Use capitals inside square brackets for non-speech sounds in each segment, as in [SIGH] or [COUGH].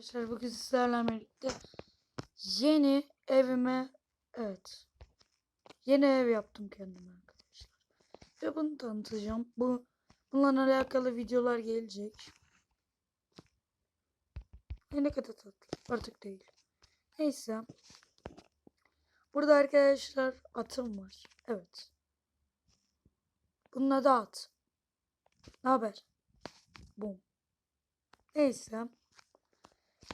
Arkadaşlar bugün sizlerle birlikte yeni evime evet yeni ev yaptım kendime arkadaşlar. Ve bunu tanıtacağım. Bu bununla alakalı videolar gelecek. Ay ne kadar tatlı. Artık değil. Neyse. Burada arkadaşlar atım var. Evet. Bunun adı at. Ne haber? Bum. Neyse.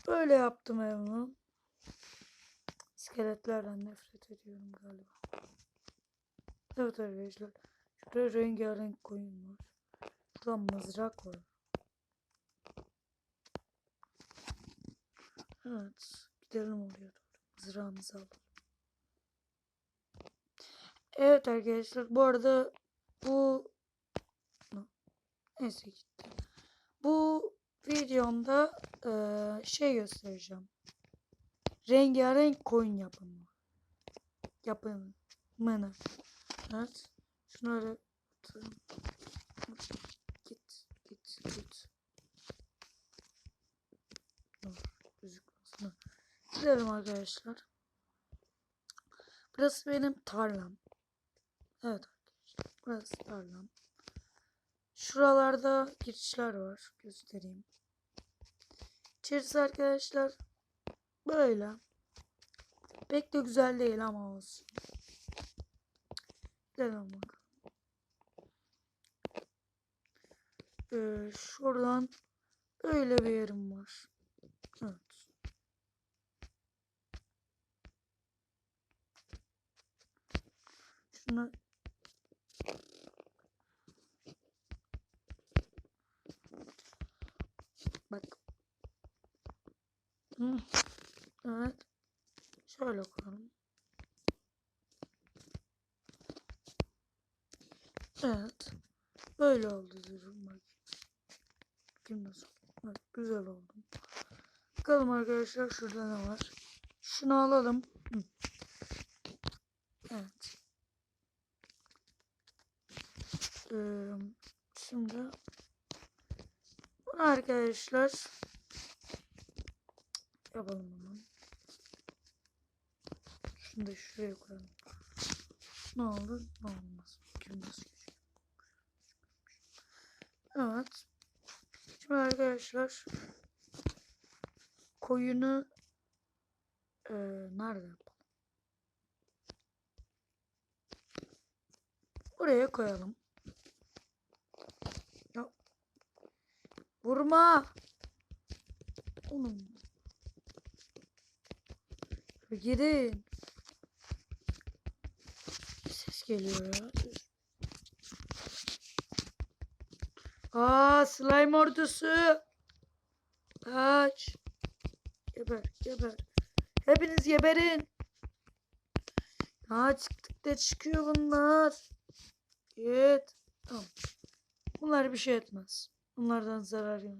Böyle yaptım evimi. İskeletlerden nefret ediyorum galiba. Evet arkadaşlar. Şurada rengarenk koyun var. Burada mızrak var. Evet. Gidelim oraya doğru. Mızrağımızı alalım. Evet arkadaşlar. Bu arada bu neyse gitti. Videomda eee, şey göstereceğim. Rengarenk koyun yapımı. Yapımını. Evet. Şunları. Git, git, git. Gidelim arkadaşlar. Burası benim tarlam. Evet arkadaşlar. Burası tarlam. Şuralarda girişler var. Göstereyim. İçerisi arkadaşlar böyle. Pek de güzel değil ama olsun. Gidelim bakalım. Ee, şuradan böyle bir yerim var. Evet. Şunu bak. Evet. Şöyle koyalım. Evet. Böyle oldu bak. Bakayım nasıl. Evet, güzel oldu. Bakalım arkadaşlar şurada ne var. Şunu alalım. Evet. Ee, şimdi arkadaşlar yapalım hemen. Şunu da şuraya koyalım. Ne olur ne olmaz. Bakayım nasıl. Evet. Şimdi arkadaşlar koyunu eee nerede yapalım? Buraya koyalım. Ya vurma. Oğlum. Gidin. Ses geliyor ya. Aa slime ordusu. Kaç. Geber geber. Hepiniz geberin. Ya çıktıkça çıkıyor bunlar. Git. Tamam. Bunlar bir şey etmez. Bunlardan zarar yok.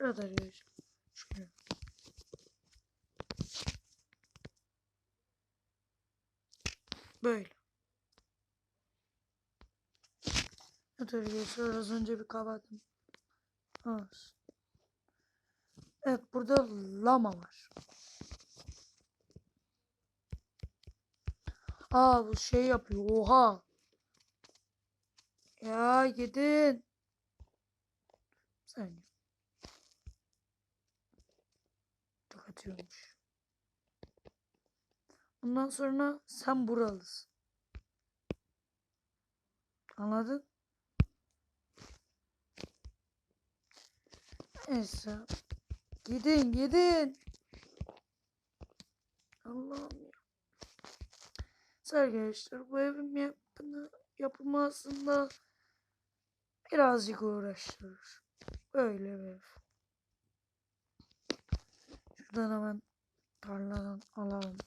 Evet arkadaşlar. Şöyle. Böyle. Arkadaşlar az önce bir kapattım. Evet. Evet burada lama var. Aa bu şey yapıyor. Oha. Ya gidin. Sen. Çok atıyormuş. Bundan sonra sen buralısın. Anladın? Neyse. Gidin gidin. Allah'ım ya. Arkadaşlar bu evin yapımı, yapımı aslında birazcık uğraştırır. Böyle bir ev. Şuradan hemen tarladan alalım.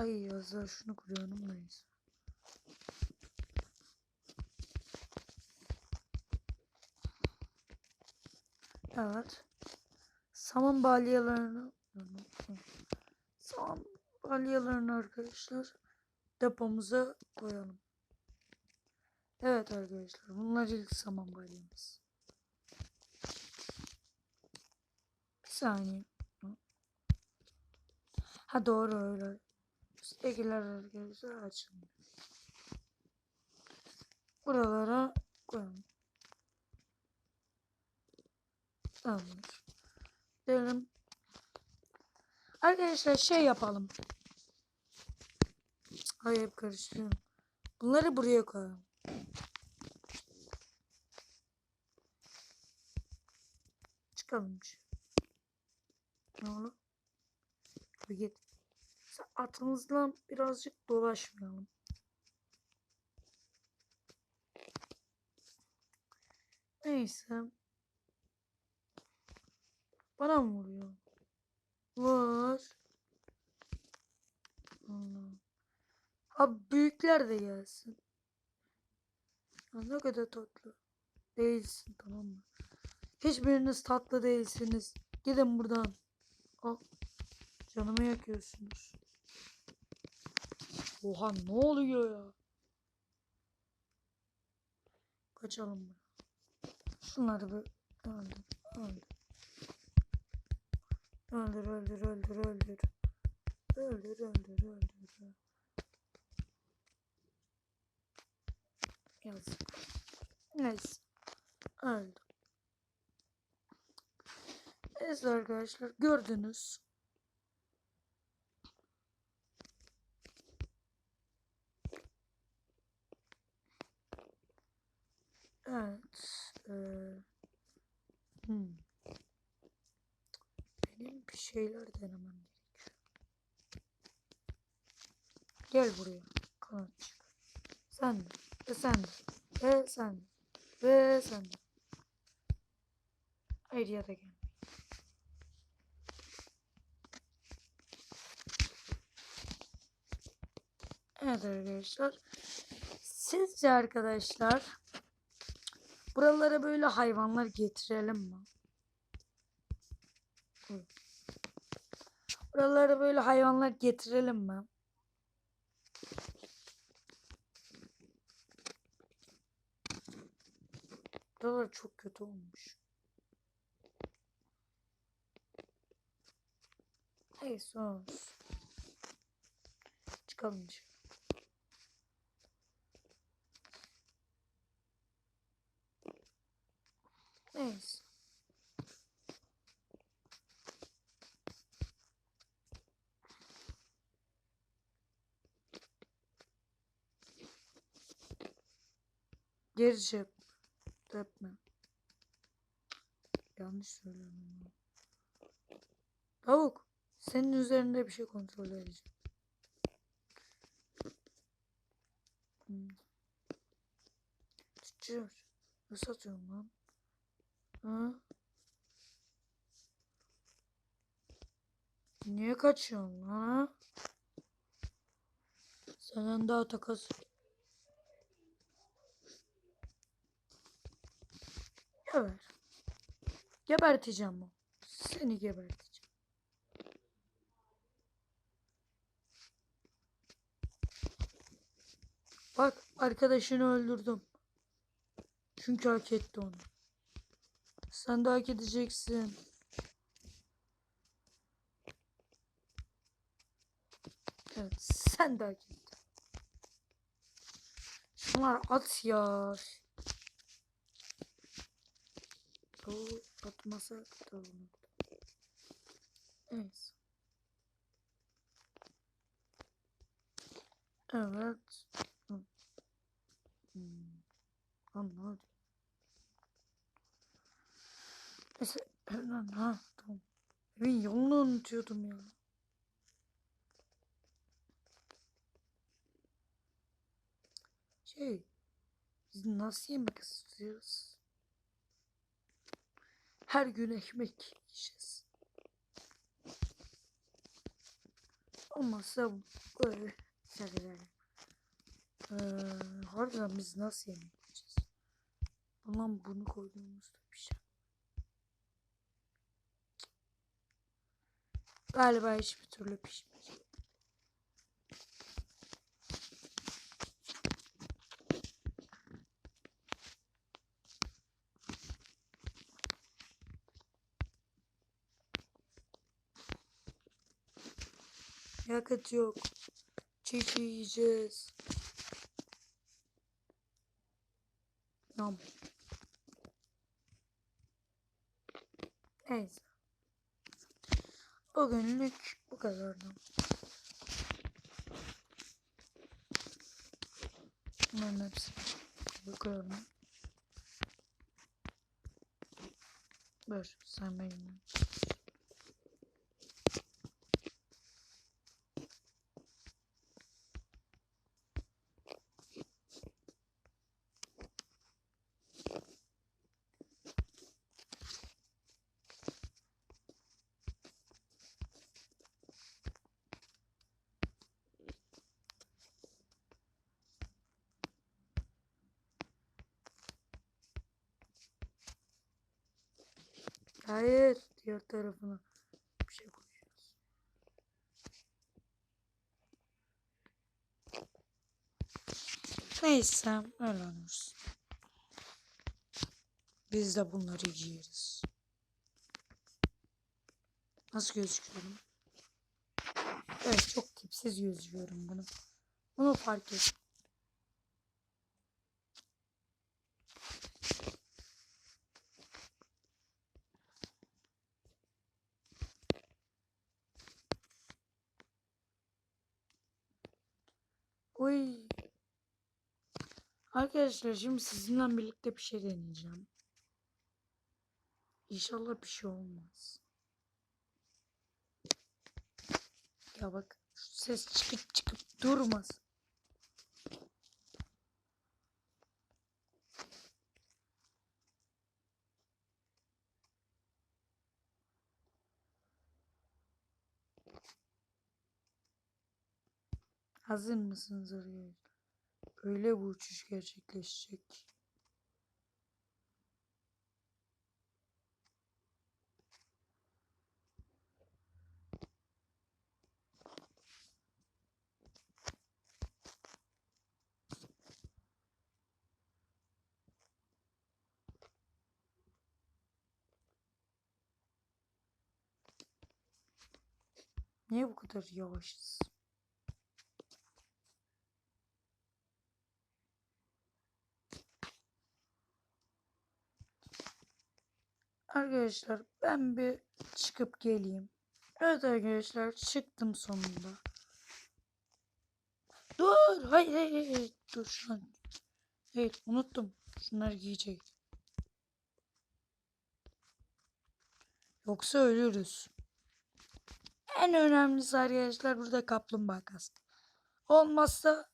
Ay az daha şunu kuruyorum neyse. Evet. Saman balyalarını Son balyalarını arkadaşlar depomuza koyalım. Evet arkadaşlar bunlar ilk saman balyamız. Bir saniye. Ha doğru öyle. Üsttekiler arkadaşlar açılmıyor. Buralara koyalım. Tamamdır. Diyelim. Arkadaşlar şey yapalım. Hayır hep karıştırıyorum. Bunları buraya koyalım. Çıkalım. dışarı. Ne olur? Bir git. Atımızla birazcık dolaşmayalım. Neyse. Bana mı vuruyor? Allah. Abi büyükler de gelsin. Ya ne kadar tatlı. Değilsin tamam mı? Hiçbiriniz tatlı değilsiniz. Gidin buradan. Al. Canımı yakıyorsunuz. Oha ne oluyor ya? Kaçalım mı? Şunları bir öldür. Öldür. Öldür öldür öldür öldür. Öldür öldür öldür. Yazık. Neyse. Öldü. Neyse arkadaşlar gördünüz. Evet. eee, hmm. Benim bir şeyler denemem gerekiyor. Gel buraya. Kanat çık. Sen de. Ve sen de. Ve sen de. Ve sen de. Hayır ya da gel. Evet arkadaşlar. Sizce arkadaşlar buralara böyle hayvanlar getirelim mi? Buralara böyle hayvanlar getirelim mi? Buralar çok kötü olmuş. Neyse olsun. Çıkalım dışarı. Neyse. Geri cep. Tepme. Yanlış söylüyorum. Tavuk. Senin üzerinde bir şey kontrol edeceğim. Hmm. Tüccar. Ne satıyorsun lan? Ha? Niye kaçıyorsun ha? Senden daha takas. Geber. Geberteceğim o. Seni geberteceğim. Bak arkadaşını öldürdüm. Çünkü hak etti onu. Sen de hak edeceksin. Evet sen de hak. Şunlar at ya. Tavuğu atmasak da olur. Evet. Evet. Hmm. Anladım. Neyse. Hemen ha tamam. Evin yolunu unutuyordum ya. Şey. Biz nasıl yemek istiyoruz? Her gün ekmek yiyeceğiz. Olmazsa böyle şeyler. Ee, harbiden biz nasıl yemek yiyeceğiz? Ulan bunu koyduğumuzda bir şey. Galiba hiçbir türlü pişmeyecek. Yakıt yok. Çiğ yiyeceğiz. Yam. Neyse. Bugünlük bu kadardı. Bunların hepsini bakıyorum. Dur sen benim. Hayır. Diğer tarafına bir şey koyuyoruz. Neyse öyle oluruz. Biz de bunları yiyeriz. Nasıl gözüküyorum? Evet çok tipsiz gözüküyorum bunu. Bunu fark et. Uy. Arkadaşlar şimdi sizinle birlikte bir şey deneyeceğim. İnşallah bir şey olmaz. Ya bak ses çıkıp çıkıp durmaz. Hazır mısınız arkadaşlar? Öyle bu uçuş gerçekleşecek. Niye bu kadar yavaşız? Arkadaşlar ben bir çıkıp geleyim. Evet arkadaşlar çıktım sonunda. Dur hayır hayır hayır dur şu an. Evet unuttum. Şunları giyecek. Yoksa ölürüz. En önemlisi arkadaşlar burada kaplumbağa kaskı. Olmazsa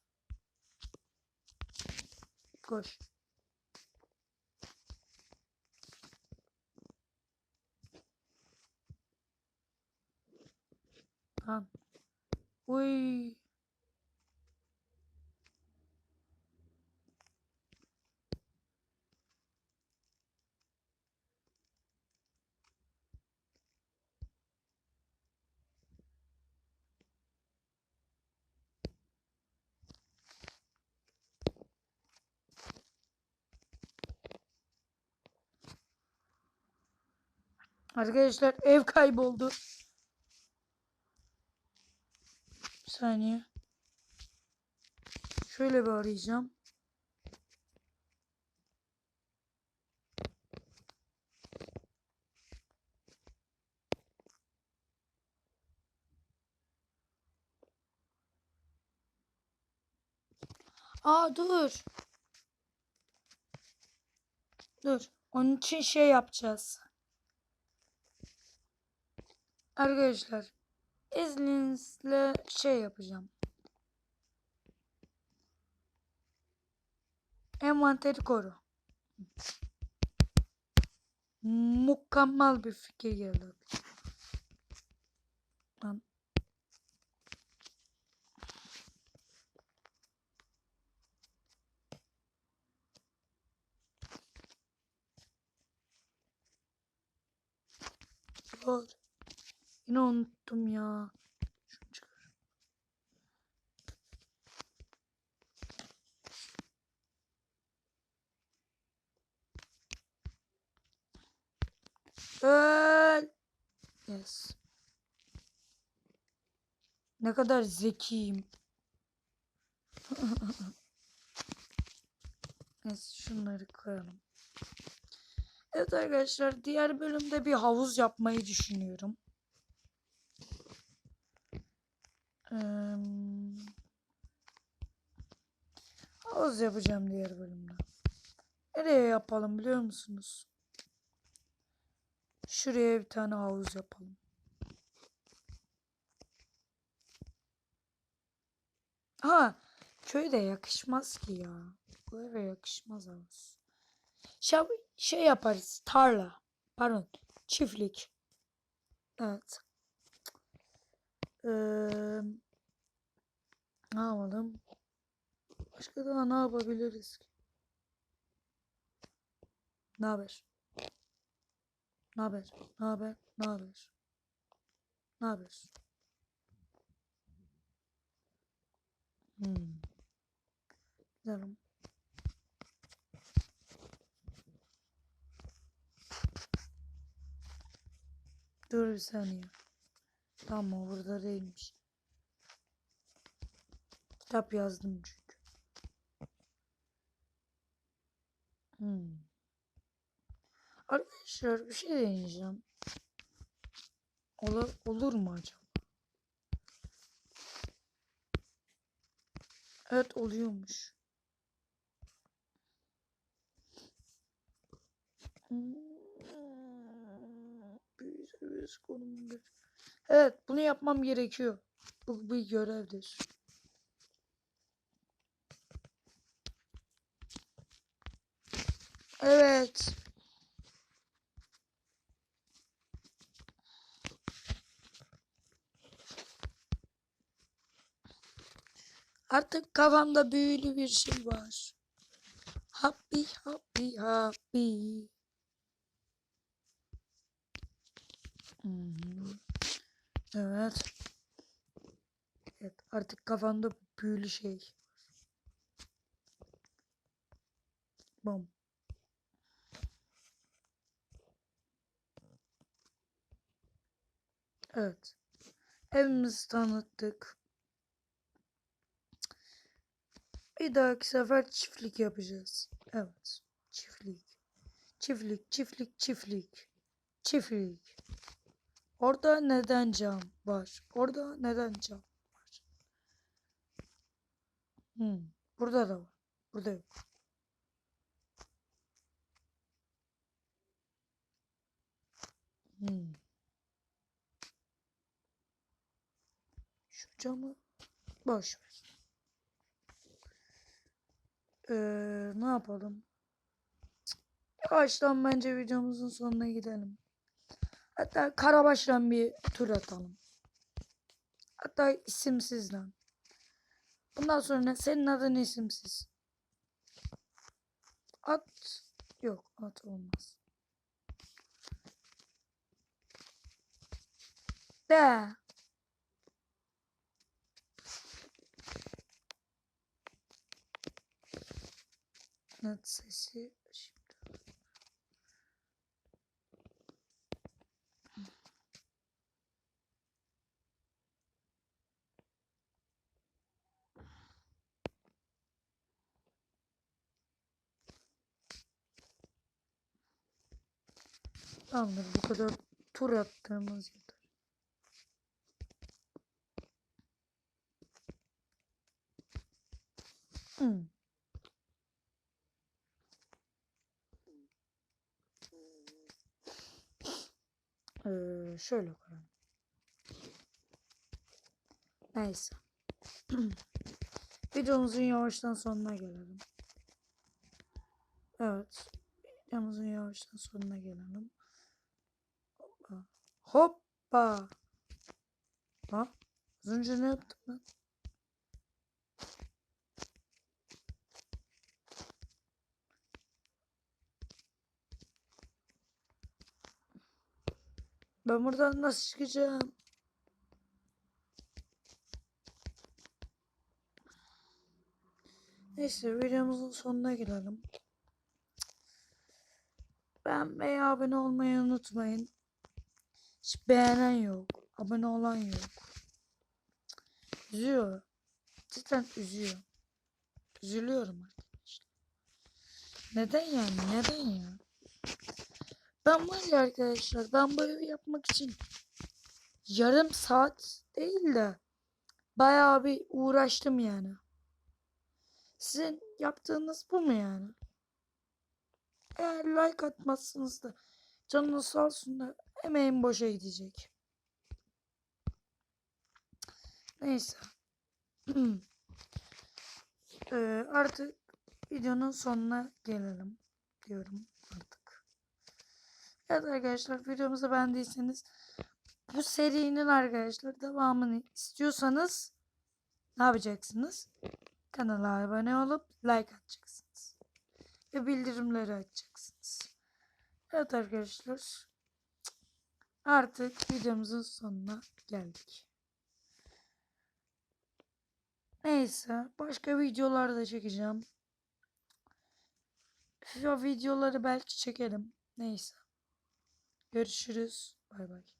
koş. Lan. Uy. Arkadaşlar ev kayboldu. Bir saniye. Şöyle bir arayacağım. Aa dur. Dur. Onun için şey yapacağız. Arkadaşlar izninizle şey yapacağım. Envanteri koru. Mükemmel bir fikir geldi. Lan. Dur. Yine unuttum ya. Şunu çıkar. Öl. Yes. Ne kadar zekiyim. [LAUGHS] Neyse şunları koyalım. Evet arkadaşlar diğer bölümde bir havuz yapmayı düşünüyorum. Eee, havuz yapacağım diğer bölümde. Nereye yapalım biliyor musunuz? Şuraya bir tane havuz yapalım. Ha, köyde yakışmaz ki ya. Bu eve yakışmaz havuz. Şey, şey yaparız. Tarla. Pardon. Çiftlik. Evet. Ee, ne yapalım? Başka daha ne yapabiliriz ki? Ne haber? Ne haber? Ne haber? Ne haber? Ne haber? Hmm. Gidelim. Dur bir saniye. Tamam burada değilmiş. Kitap yazdım çünkü. Hmm. Arkadaşlar bir şey deneyeceğim. Olur, olur mu acaba? Evet oluyormuş. Bir, bir, konum bir. Evet bunu yapmam gerekiyor. Bu bir görevdir. Evet. Artık kafamda büyülü bir şey var. Happy happy happy. Hı. Evet. Evet artık kafamda büyülü şey. Bom. Evet. Evimizi tanıttık. Bir dahaki sefer çiftlik yapacağız. Evet. Çiftlik. Çiftlik, çiftlik, çiftlik. Çiftlik. Orada neden cam var? Orada neden cam var? Hmm. Burada da var. Burada yok. Hmm. Şu camı boş ver. Ee, ne yapalım? Yavaştan bence videomuzun sonuna gidelim. Hatta Karabaş'tan bir tur atalım. Hatta isimsizden. Bundan sonra senin adın isimsiz. At yok at olmaz. De. Net sesi şimdi. Tamamdır bu kadar tur attığımız yeter. Hmm. Ee, şöyle koyalım. Neyse. [CLEARS THROAT] Videomuzun yavaştan sonuna gelelim. Evet. Videomuzun yavaştan sonuna gelelim. Hoppa. Lan az önce ne yaptım ben? Ben buradan nasıl çıkacağım? Neyse videomuzun sonuna gelelim. Beğenmeyi, abone olmayı unutmayın. Hiç beğenen yok. Abone olan yok. Üzüyor. Cidden üzüyor. Üzülüyorum arkadaşlar. Neden yani? Neden ya? Ben var ya arkadaşlar ben bu yapmak için yarım saat değil de bayağı bir uğraştım yani. Sizin yaptığınız bu mu yani? Eğer like atmazsınız da canınız sağ olsun da emeğim boşa gidecek. Neyse. [CLEARS THROAT] Ee, artık videonun sonuna gelelim diyorum artık. Evet arkadaşlar videomuzu beğendiyseniz bu serinin arkadaşlar devamını istiyorsanız ne yapacaksınız? Kanala abone olup like atacaksınız. Ve bildirimleri açacaksınız. Evet arkadaşlar. Artık videomuzun sonuna geldik. Neyse. Başka videolar da çekeceğim. Şu videoları belki çekerim. Neyse. Görüşürüz. Bay bay.